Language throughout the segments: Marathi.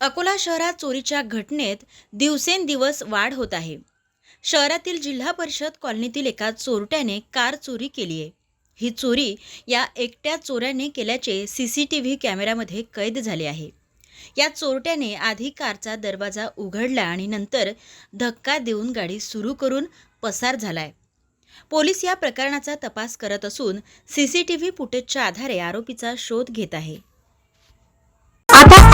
अकोला शहरात चोरीच्या घटनेत दिवसेंदिवस वाढ होत आहे. शहरातील जिल्हा परिषद कॉलनीतील एका चोरट्याने कार चोरी केली आहे. ही चोरी या एकट्या चोऱ्याने केल्याचे सी सी टी व्ही कॅमेऱ्यामध्ये कैद झाले आहे. या चोरट्याने आधी कारचा दरवाजा उघडला आणि नंतर धक्का देऊन गाडी सुरू करून पसार झालाय. पोलीस या प्रकरणाचा तपास करत असून सी सी टी व्ही फुटेजच्या आधारे आरोपीचा शोध घेत आहे.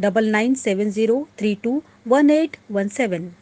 9970321817.